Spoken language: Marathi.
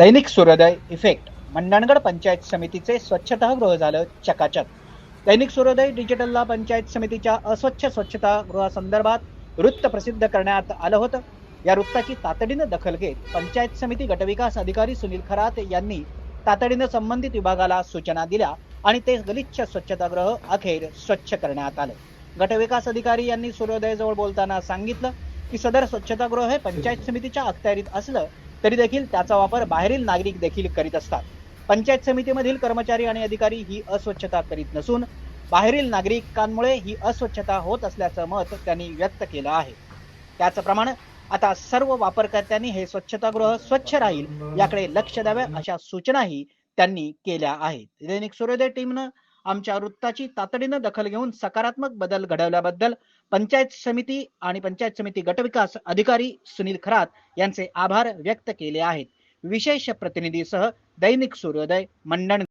दैनिक सूर्योदय इफेक्ट मंडणगड पंचायत समितीचे स्वच्छतागृह झालं चकाचक. दैनिक सूर्योदय डिजिटलला पंचायत समितीच्या अस्वच्छ स्वच्छतागृहासंदर्भात वृत्त प्रसिद्ध करण्यात आलं होतं. या वृत्ताची तातडीनं दखल घेत पंचायत समिती गटविकास अधिकारी सुनील खरात यांनी तातडीनं संबंधित विभागाला सूचना दिल्या आणि ते गलिच्छ स्वच्छतागृह अखेर स्वच्छ करण्यात आलं. गटविकास अधिकारी यांनी सूर्योदयजवळ बोलताना सांगितलं की सदर स्वच्छतागृह हे पंचायत समितीच्या अखत्यारीत असलं तरी देखील त्याचा वापर बाहेरील नागरिक देखील करीत असतात. पंचायत समितीमधील कर्मचारी आणि अधिकारी ही अस्वच्छता करीत नसून बाहेरील नागरिकांमुळे ही अस्वच्छता होत असल्याचं मत त्यांनी व्यक्त केलं आहे. त्याचप्रमाणे आता सर्व वापरकर्त्यांनी हे स्वच्छतागृह स्वच्छ राहील याकडे लक्ष द्यावे अशा सूचनाही त्यांनी केल्या आहेत. दैनिक सूर्योदय टीमनं आमच्या वृत्ताची तातडीनं दखल घेऊन सकारात्मक बदल घडवल्याबद्दल पंचायत समिती आणि पंचायत समिती गटविकास अधिकारी सुनील खरात यांचे आभार व्यक्त केले आहेत. विशेष प्रतिनिधीसह दैनिक सूर्योदय मंडण